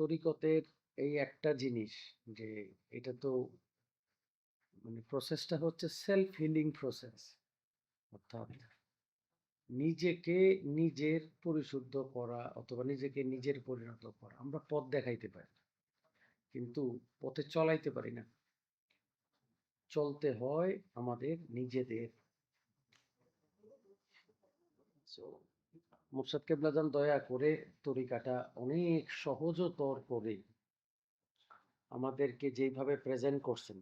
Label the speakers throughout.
Speaker 1: তরিকতের এই একটা জিনিস যে এটা তো মানে প্রসেসটা হচ্ছে সেলফ হিলিং প্রসেস অর্থাৎ নিজেকে নিজের পরিশুদ্ধ করা অথবা নিজেকে নিজের পরিণত করা। আমরা পথ দেখাইতে পারি, কিন্তু পথে চলাইতে পারি না। চলতে হয় আমাদের নিজেদের। মুর্শাদ কেবলাজান দয়া করে তরিকাটা অনেক সহজতর করে আমাদেরকে যেইভাবে প্রেজেন্ট করছেন,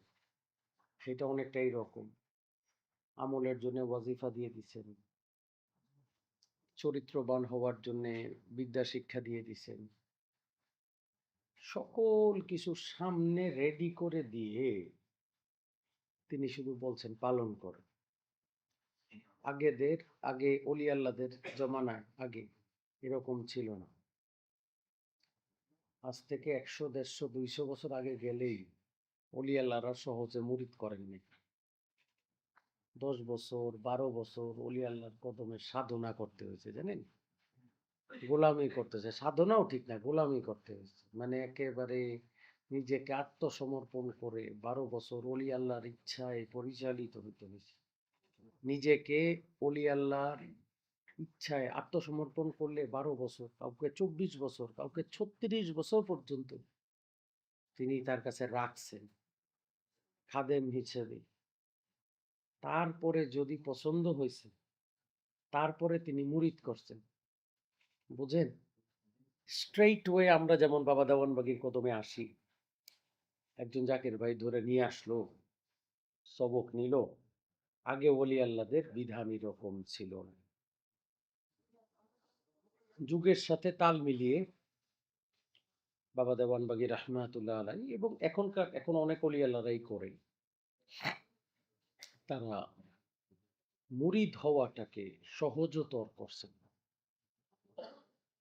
Speaker 1: সেটা অনেকটা রকম। আমলের জন্য ওয়াজিফা দিয়ে দিছেন। চরিত্রবান হওয়ার জন্য বিদ্যা শিক্ষা দিয়ে দিছেন। সকল কিছু সামনে রেডি করে দিয়ে তিনি শুধু বলছেন পালন করো আগেদের, আগে অলি জমানায় আগে এরকম ছিল না। আজ থেকে একশো, দেড়শো, দুইশো বছর আগে গেলেই অলি আল্লাহরা সহজে মুরিদ করেননি দশ বছর, বারো বছর অলি আল্লাহর কদমে সাধনা করতে হয়েছে, জানেন? গোলামি করতেছে সাধনাও ঠিক না, গোলামি করতে হয়েছে। মানে একেবারে নিজেকে আত্মসমর্পণ করে বারো বছর অলি আল্লাহর ইচ্ছায় পরিচালিত হতে হয়েছে। নিজেকে অলি আল্লাহর ইচ্ছায় আত্মসমর্পণ করলে বারো বছর, কাউকে চব্বিশ বছর, কাউকে ছত্রিশ বছর পর্যন্ত তিনি তার কাছে রাখছেন। খাদেম হিসেবে। তারপরে যদি পছন্দ হয়েছে, তারপরে তিনি মুরিদ করছেন। বুঝেন? স্ট্রেইট ওয়ে আমরা যেমন বাবা দেওয়ানবাগির কদমে আসি। একজন জাকির ভাই ধরে নিয়ে আসলো, সবক নিল। আগে ওলি আল্লাদের বিধান এরকম ছিল। না যুগের সাথে তাল মিলিয়ে বাবা দেওয়ানবাগি রহমাতুল্লাহ আলাই এবং এখনকার, এখন অনেক অলি আল্লাহরাই করে তারা মুরিদ হওয়াটাকে সহজতর করছেন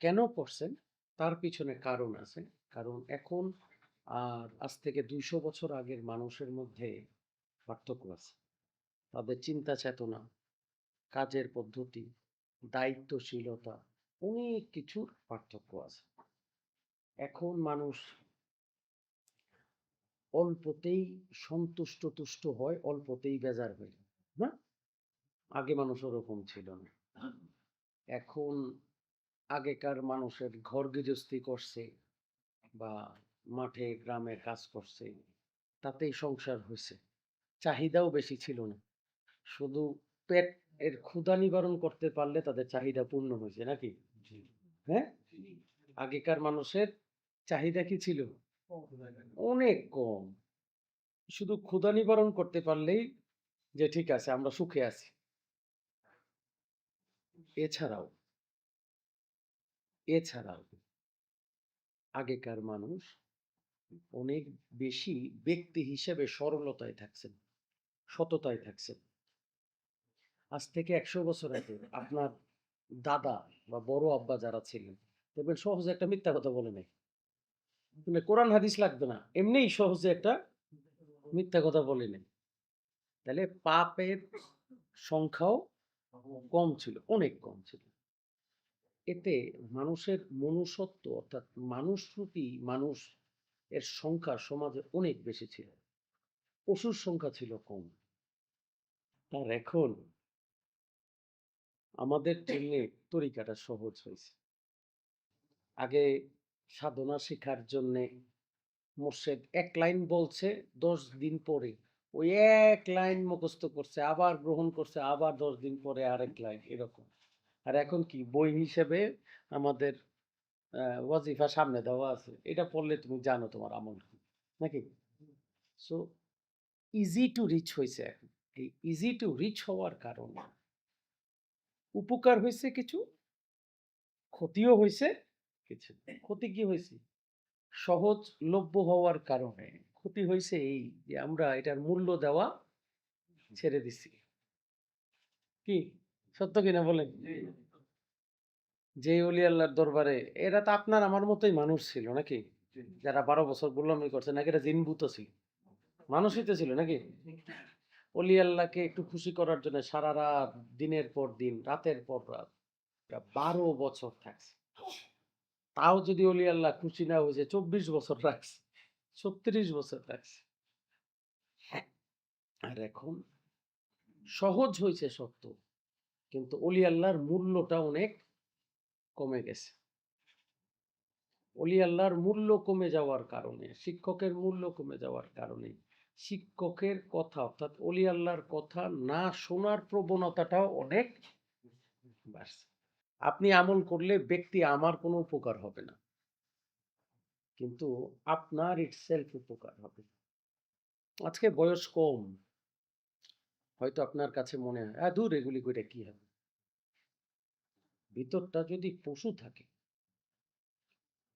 Speaker 1: কেন করছেন? তার পিছনে কারণ আছে। কারণ এখন আর আজ থেকে দুইশো বছর আগের মানুষের মধ্যে পার্থক্য আছে। তাদের চিন্তা চেতনা, কাজের পদ্ধতি, দায়িত্বশীলতা, অনেক কিছুর পার্থক্য আছে। এখন মানুষ অল্পতেই সন্তুষ্ট তুষ্ট হয়, অল্পতেই বেজার হয়ে না? আগে মানুষ ওরকম ছিল না। এখন আগেকার মানুষের ঘর গৃহস্থী করছে বা মাঠে, গ্রামে কাজ করছে, তাতেই সংসার হয়েছে। চাহিদাও বেশি ছিল না। শুধু পেট এর ক্ষুধা নিবারণ করতে পারলে তাদের চাহিদা পূর্ণ হয়েছে নাকি? হ্যাঁ? আগেকার মানুষের চাহিদা কি ছিল? অনেক কম। শুধু ক্ষুধা নিবারণ করতে পারলেই যে ঠিক আছে আমরা সুখে আছি। এছাড়াও এছাড়াও আগেকার মানুষ অনেক বেশি ব্যক্তি হিসেবে সরলতায় থাকছেন সততায় থাকছেন। আজ থেকে একশো বছর আগে আপনার দাদা বা বড় আব্বা যারা ছিলেন দেখবেন সহজে একটা মিথ্যা কথা বলে নাই। মানে কোরআন হাদিস লাগবে না, এমনিই সহজে একটা মিথ্যা কথা বলে নেই। তাহলে পাপের সংখ্যাও কম ছিল, অনেক কম ছিল। এতে মানুষের মনুষ্যত্ব অর্থাৎ মানুষরূপী মানুষ এর সংখ্যা সমাজে অনেক বেশি ছিল। পশুর সংখ্যা ছিল কম। তার এখন আমাদের জন্য তরিকাটা সহজ হয়েছে। আগে সাধনা শেখার জন্যে মোর্শেদ এক লাইন বলছে দশ দিন পরে। ওই এক লাইন মুখস্থ করছে আবার গ্রহণ করছে আবার দশ দিন পরে আরেক লাইন এরকম। আর এখন কি বই হিসেবে আমাদের ওয়াজিফা সামনে দেওয়া আছে। এটা পড়লে তুমি জানো তোমার আমল কি নাকি? সো ইজি টু রিচ হয়েছে এখন। এই ইজি টু রিচ হওয়ার কারণে উপকার হয়েছে কিছু ক্ষতিও হয়েছে কিছু। ক্ষতি কি হয়েছে সহজ লভ্য হওয়ার কারণে ক্ষতি হয়েছে এই যে আমরা এটার মূল্য দেওয়া ছেড়ে দিছি। কি? সত্য কিনা বলেন? যে অলি আল্লাহর দরবারে এরা তো আপনার আমার মতোই মানুষ ছিল নাকি? যারা বারো বছর গোলামি করছে নাকি এরা জিনভূত ছিল? মানুষই তো ছিল নাকি? অলি আল্লাহকে একটু খুশি করার জন্য সারা রাত, দিনের পর দিন, রাতের পর রাত বারো বছর থাকছে। তাও যদি অলি আল্লাহ খুশি না হয়েছে চব্বিশ বছর রাখছে, ছত্রিশ বছর রাখছে। আর এখন সহজ হয়েছে সত্য, কিন্তু অলি আল্লাহর মূল্যটা অনেক কমে গেছে। অলি আল্লাহর মূল্য কমে যাওয়ার কারণে, শিক্ষকের মূল্য কমে যাওয়ার কারণে শিক্ষকের কথা, অর্থাৎ অলি আল্লাহর কথা না শোনার প্রবণতাটাও অনেক বাড়ছে। আপনি আমল করলে ব্যক্তি আমার কোনো উপকার হবে না। কিন্তু আপনার ইটসেলফ উপকার হবে। আজকে বয়স কম। হয়তো আপনার কাছে মনে হয় হ্যাঁ দূর এগুলি করে কি হবে? ভিতরটা যদি পশু থাকে,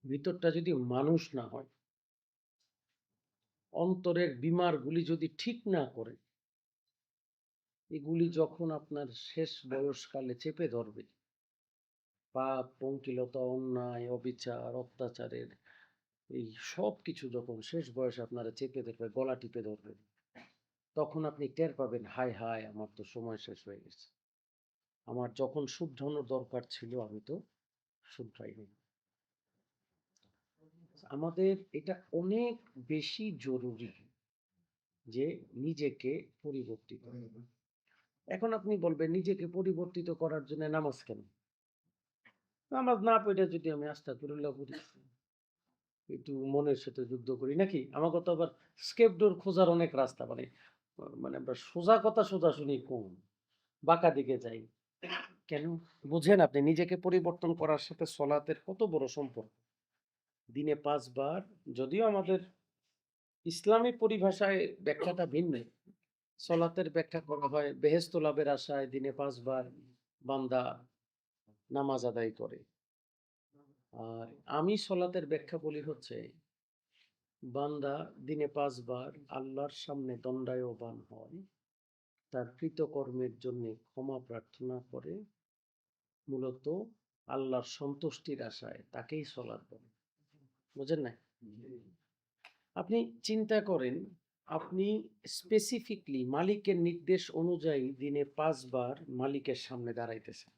Speaker 1: ভিতরটা যদি মানুষ না হয় অন্তরের বিমারগুলি যদি ঠিক না করে, এগুলি যখন আপনার শেষ বয়সকালে চেপে ধরবে, পাপ, পঙ্কিলতা, অন্যায়, অবিচার, অত্যাচারের, এই সব কিছু যখন শেষ বয়সে আপনারা চেপে ধরবে, গলা টিপে ধরবে, তখন আপনি টের পাবেন, হায় হায়, আমার তো সময় শেষ হয়ে গেছে। আমার যখন শুদ্ধানোর দরকার ছিল, আমি তো শুদ্ধাইনি আমাদের এটা অনেক বেশি জরুরি যে নিজেকে পরিবর্তিত এখন আপনি বলবেন, নিজেকে পরিবর্তিত করার জন্য নামাজ কেন? নামাজ না পড়ে যদি আমি আস্তাগফিরুল্লাহ পড়ি, একটু মনের সাথে যুদ্ধ করি নাকি? আমাকে তো আবার স্কেপ ডোর খোঁজার অনেক রাস্তা মানে মানে আমরা সোজা কথা সোজা শুনি কম বাঁকা দিকে যাই। কেন? বুঝেন আপনি, নিজেকে পরিবর্তন করার সাথে সলাতের কত বড় সম্পর্ক। দিনে পাঁচবার, যদিও আমাদের ইসলামী পরিভাষায় ব্যাখ্যাটা ভিন্ন। সলাতের ব্যাখ্যা করা হয় বেহেস্ত লাভের আশায় দিনে পাঁচবার বান্দা নামাজ আদায় করে। আর আমি সলাতের ব্যাখ্যা বলি হচ্ছে, বান্দা দিনে পাঁচবার আল্লাহর সামনে দণ্ডায়বান হয়, তার কৃতকর্মের জন্য ক্ষমা প্রার্থনা করে, মূলত আল্লাহর সন্তুষ্টির আশায় তাকেই সলাৎ বলে। বুঝেন না আপনি চিন্তা করেন আপনি স্পেসিফিকলি মালিকের নির্দেশ অনুযায়ী দিনে পাঁচবার মালিকের সামনে দাঁড়াইতেছেন।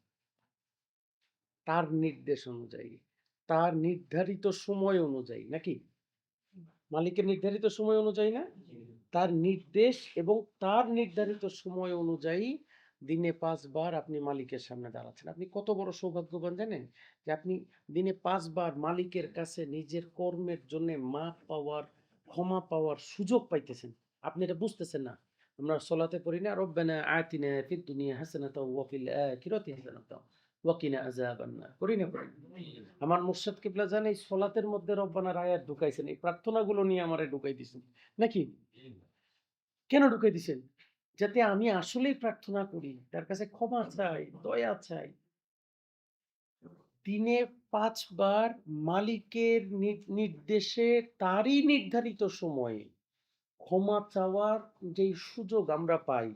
Speaker 1: তার নির্দেশ অনুযায়ী তার নির্ধারিত সময় অনুযায়ী নাকি? মালিকের নির্ধারিত সময় অনুযায়ী না? তার নির্দেশ এবং তার নির্ধারিত সময় অনুযায়ী দিনে পাঁচবার আপনি মালিকের সামনে দাঁড়াচ্ছেন। আপনি কত বড় সৌভাগ্যবান জানেন? যে আপনি দিনে পাঁচবার মালিকের কাছে নিজের কর্মের জন্য মাপ পাওয়ার ক্ষমা পাওয়ার সুযোগ পাইতেছেন। আপনি এটা বুঝতেছেন না। আমরা সলাতে পড়ি না রব্বানা আতিনা ফিদ দুনিয়া হাসানাতাও ওয়া ফিল আখিরাতি হাসানাতাও ওয়া কিনা আযাবান নার করি না পড়ি না? আমার মুর্শিদ কিবলা জান এই সলাতের মধ্যে রব্বানার আয়াত ঢুকাইছেন। এই প্রার্থনাগুলো নিয়ে আমারে ঢুকাই দিছেন। নাকি? কেন ঢুকাই দিছেন? যাতে আমি আসলেই প্রার্থনা করি তার কাছে ক্ষমা চাই দয়া চাই। দিনে পাঁচবার মালিকের নির্দেশে তারই নির্ধারিত সময়ে ক্ষমা চাওয়ার যেই সুযোগ আমরা পাই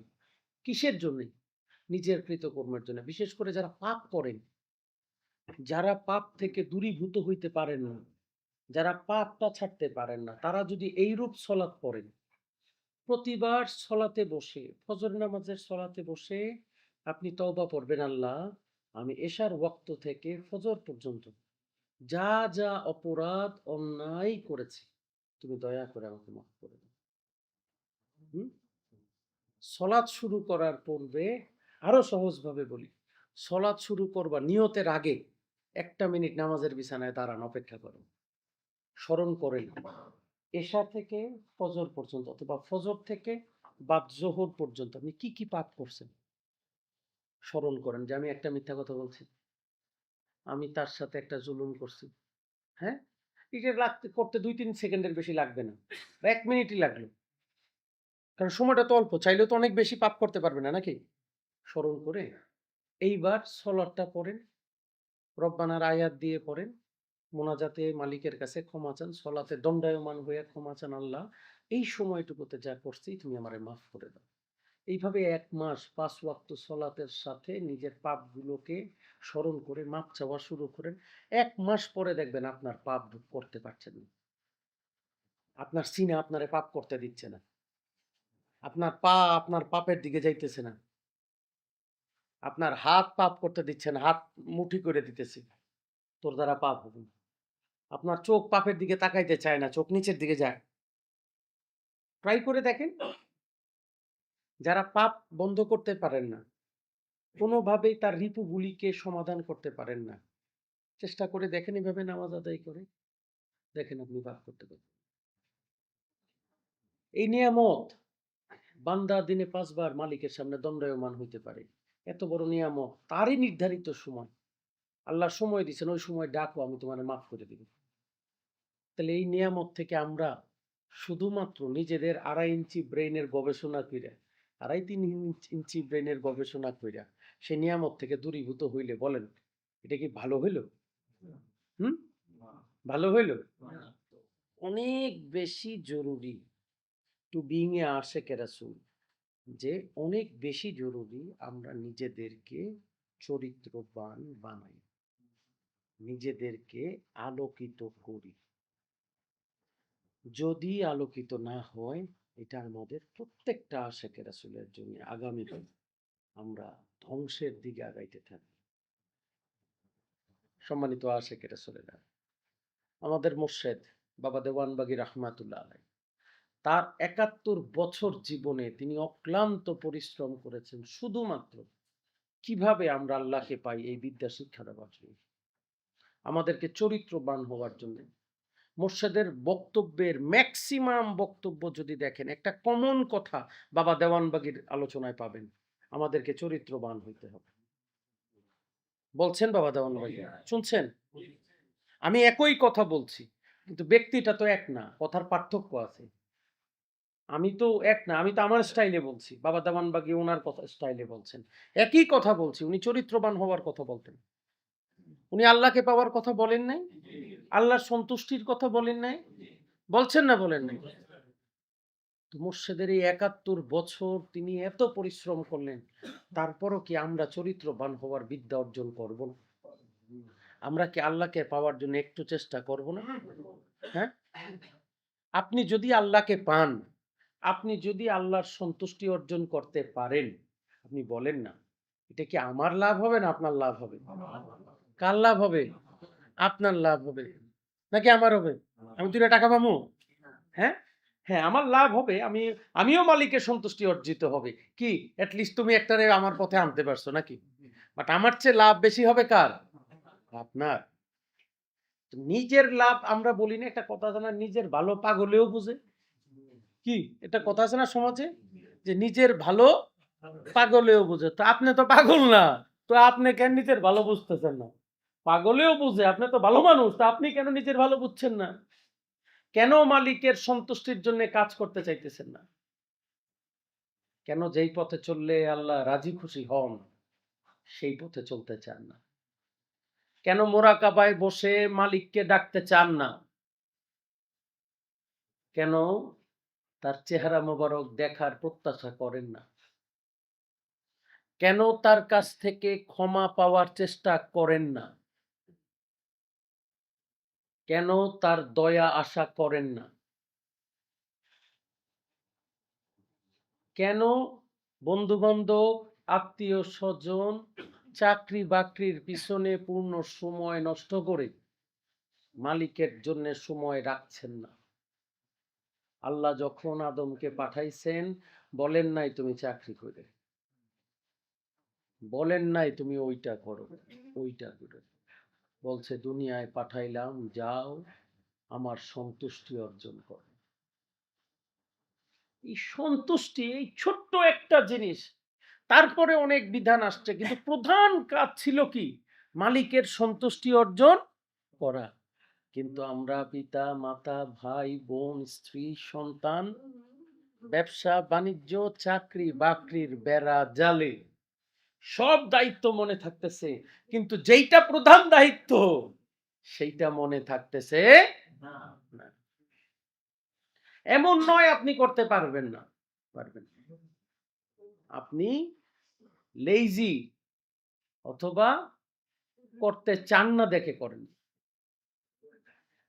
Speaker 1: কিসের জন্য? নিজের কৃতকর্মের জন্য। বিশেষ করে যারা পাপ করেন যারা পাপ থেকে দূরীভূত হইতে পারেন না যারা পাপটা ছাড়তে পারেন না তারা যদি এইরূপ সলাৎ পড়েন প্রতিবার সলাতে বসে, ফজর নামাজের সলাতে বসে আপনি তওবা পড়বেন, আল্লাহ, আমি এশার ওয়াক্ত থেকে ফজর পর্যন্ত যা যা অপরাধ অন্যায় করেছি, তুমি দয়া করে আমাকে মাফ করে দাও? সলাৎ শুরু করার পূর্বে আরও সহজভাবে বলি, সলাৎ শুরু করবা নিয়তের আগে একটা মিনিট নামাজের বিছানায় দাঁড়ান, অপেক্ষা করুন স্মরণ করেন এশা থেকে ফজর পর্যন্ত অথবা ফজর থেকে বাদ জোহর পর্যন্ত আপনি কি কি পাপ করছেন? স্মরণ করেন যে আমি একটা মিথ্যা কথা বলছি। আমি তার সাথে একটা জুলুম করছি। হ্যাঁ? এটা লাগতে, করতে দুই তিন সেকেন্ডের বেশি লাগবে না। বা এক মিনিটই লাগল। কারণ সময়টা তো অল্প, চাইলেও তো অনেক বেশি পাপ করতে পারবে না নাকি? স্মরণ করে এইবার সলাটটা পড়েন রব্বানার আয়াত দিয়ে পড়েন মোনাজাতে মালিকের কাছে ক্ষমা চান, সলাতে দণ্ডায়মান হয়ে ক্ষমা চান আল্লাহ। এই সময়টুকুতে যা করছি তুমি আমারে মাফ করে দাও। এইভাবে এক মাস পাঁচ ওয়াক্ত সলাতের সাথে নিজের পাপগুলোকে স্মরণ করে মাপ চাওয়া শুরু করেন। এক মাস পরে দেখবেন আপনার পাপ করতে পারছেন না। আপনার সিনা আপনারে পাপ করতে দিচ্ছে না। আপনার পা আপনার পাপের দিকে যাইতেছে না। আপনার হাত পাপ করতে দিচ্ছে না, হাত মুঠি করে দিতেছে। তোর দ্বারা পাপ হবে না। আপনার চোখ পাপের দিকে তাকাইতে চায় না, চোখ নিচের দিকে যায়। ট্রাই করে দেখেন। যারা পাপ বন্ধ করতে পারেন না, কোনোভাবেই তার রিপুগুলিকে সমাধান করতে পারেন না। চেষ্টা করে দেখেন এভাবে নামাজ আদায় করে। দেখেন আপনি পাপ করতে পারবেন এই নিয়ামত বান্দা দিনে পাঁচবার মালিকের সামনে দণ্ডায়মান হইতে পারে। এত বড় নিয়ামত, তারই নির্ধারিত সময়। আল্লাহ সময় দিচ্ছেন ওই সময় ডাকো, আমি তোমার মাফ করে দিব। তাহলে এই নিয়ামত থেকে আমরা শুধুমাত্র নিজেদের আড়াই ইঞ্চি ব্রেইনের গবেষণা কইরা, আড়াই তিন ইঞ্চ- ব্রেইনের গবেষণা কইরা সেই নিয়ামত থেকে দূরীভূত হইলে বলেন, এটা কি ভালো হইল? হুম? ভালো হইল? অনেক বেশি জরুরি টু বিং এ আশেক রাসূল যে অনেক বেশি জরুরি আমরা নিজেদেরকে চরিত্রবান বানাই, নিজেদেরকে আলোকিত করি। যদি আলোকিত না হয়, এটা আমাদের প্রত্যেকটা আশেকের রাসূলের জন্য আগামীকাল আমরা ধ্বংসের দিকে আগাইতে থাকি। সম্মানিত আশেকের রাসূলেরা, আমাদের মোর্শেদ বাবা দেওয়ানবাগি রহমাতুল্লাহ আলাই তার একাত্তর বছর জীবনে তিনি অক্লান্ত পরিশ্রম করেছেন শুধুমাত্র কীভাবে আমরা আল্লাহকে পাই এই বিদ্যা শিক্ষা দেওয়ার জন্য। আমাদেরকে চরিত্রবান হওয়ার জন্য মোর্শেদের বক্তব্যের ম্যাক্সিমাম বক্তব্য যদি দেখেন একটা কমন কথা বাবা দেওয়ানবাগির আলোচনায় পাবেন। আমাদেরকে চরিত্রবান হইতে হবে। বলছেন বাবা দেওয়ানবাগি? শুনছেন? আমি একই কথা বলছি কিন্তু ব্যক্তিটা তো এক না কথার পার্থক্য আছে। আমি তো এক না আমি তো আমার স্টাইলে বলছি। বাবা দামানবাগি ওনার কথা স্টাইলে বলছেন। একই কথা বলছি উনি চরিত্রবান হওয়ার কথা বলতেন। উনি আল্লাহকে পাওয়ার কথা বলেন নাই? আল্লাহর সন্তুষ্টির কথা বলেন নাই? বলছেন না বলেন নাই? তো মুর্শেদের এই একাত্তর বছর তিনি এত পরিশ্রম করলেন, তারপরও কি আমরা চরিত্রবান হওয়ার বিদ্যা অর্জন করব না? আমরা কি আল্লাহকে পাওয়ার জন্য একটু চেষ্টা করব না? হ্যাঁ? আপনি যদি আল্লাহকে পান, আপনি যদি আল্লাহর সন্তুষ্টি অর্জন করতে পারেন, আপনি বলেন না। এটা কি আমার লাভ হবে না আপনার লাভ হবে? কার লাভ হবে? আপনার লাভ হবে। নাকি আমার হবে? আমি দুটা টাকা পাবো? হ্যাঁ? হ্যাঁ আমার লাভ হবে। আমি, আমিও মালিকের সন্তুষ্টি অর্জিত হবে। কি? লিস্ট তুমি একটারে আমার পথে আনতে পারছ নাকি? বাট আমার চেয়ে লাভ বেশি হবে কার? আপনার। নিজের লাভ আমরা বলি না, একটা কথা আছে না, নিজের ভালো পাগলেও বুঝে। কি? এটা কথা আছে না সমাজে? যে নিজের ভালো পাগলেও বুঝে। তো আপনি তো পাগল না। তো আপনি কেন নিজের ভালো বুঝতেছেন না? পাগলেও বুঝে, আপনি তো ভালো মানুষ, তা আপনি কেন নিজের ভালো বুঝছেন না? কেন মালিকের সন্তুষ্টির জন্য কাজ করতে চাইতেছেন না? কেন যেই পথে চললে আল্লাহ রাজি খুশি হন, সেই পথে চলতে চান না? কেন মোরাকাবায় বসে মালিককে ডাকতে চান না? কেন তার চেহারা মোবারক দেখার প্রত্যাশা করেন না? কেন তার কাছ থেকে ক্ষমা পাওয়ার চেষ্টা করেন না? কেন তার দয়া আশা করেন না? কেন বন্ধু বান্ধব আত্মীয় স্বজন চাকরি বাকরির পিছনে পূর্ণ সময় নষ্ট করে মালিকের জন্য সময় রাখছেন না? আল্লাহ যখন আদমকে পাঠাইছেন, বলেন নাই তুমি চাকরি করে। বলেন নাই তুমি ওইটা করো, ওইটা করে। বলছে, দুনিয়ায় পাঠাইলাম, যাও, আমার সন্তুষ্টি অর্জন করো। এই সন্তুষ্টি, এই ছোট্ট একটা জিনিস, তারপরে অনেক বিধান আসছে, কিন্তু প্রধান কাজ ছিল কি? মালিকের সন্তুষ্টি অর্জন করা। কিন্তু আমরা পিতা, মাতা, ভাই, বোন, স্ত্রী, সন্তান, ব্যবসা, বাণিজ্য, চাকরি, বাকরির বেড়া, জালে সব দায়িত্ব মনে থাকতেছে কিন্তু যেইটা প্রধান দায়িত্ব সেইটা মনে থাকতেছে না। এমন নয় আপনি করতে পারবেন না। পারবেন আপনি লেইজি অথবা করতে চান না দেখে করেন।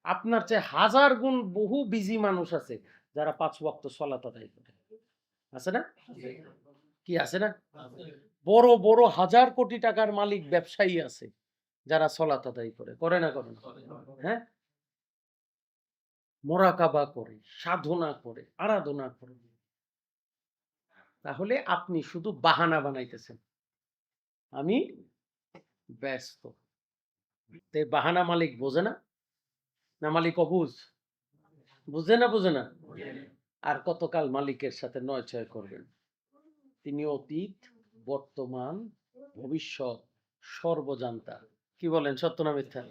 Speaker 1: আপনার চেয়ে হাজার গুণ বহু বিজি মানুষ আছে যারা পাঁচ ওয়াক্ত সলাত আদায় করে। আছে না? কি আছে না? বড় বড় হাজার কোটি টাকার মালিক ব্যবসায়ী আছে যারা সলাত আদায় করে করে না করে না হ্যাঁ? মোরাকাবা করে সাধনা করে আরাধনা করে। তাহলে আপনি শুধু বাহানা বানাইতেছেন। আমি ব্যস্ত। তে বাহানা মালিক বোঝে না? না মালিক অবুঝ? বুঝে না বুঝে না? আর কতকাল মালিকের সাথে নয় ছয় করবেন? তিনি অতীত বর্তমান ভবিষ্যৎ সর্বজান্তা। কি বলেন সত্য না মিথ্যা?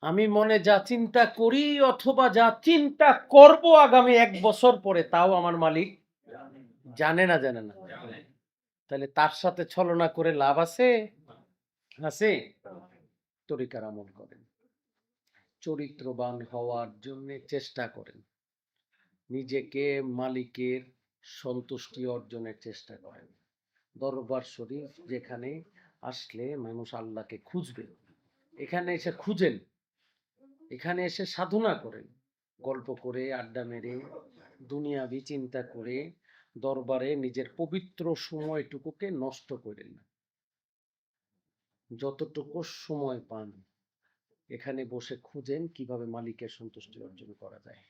Speaker 1: আমি মনে যা চিন্তা করি অথবা যা চিন্তা করব আগামী এক বছর পরে, তাও আমার মালিক জানে না জানে না। তাহলে তার সাথে ছলনা করে লাভ আছে? আছে। তরিকার আমল করেন। চরিত্রবান হওয়ার জন্য চেষ্টা করেন। নিজেকে মালিকের সন্তুষ্টি অর্জনের চেষ্টা করেন। দরবার শরীফ যেখানে আসলে মানুষ আল্লাহকে খুঁজবে। এখানে এসে খুঁজেন। এখানে এসে সাধনা করেন। গল্প করে, আড্ডা মেরে, দুনিয়াবি চিন্তা করে, দরবারে নিজের পবিত্র সময়টুকুকে নষ্ট করেন যতটুকু সময় পান, এখানে বসে খুঁজেন কীভাবে মালিকের সন্তুষ্টি অর্জন করা যায়।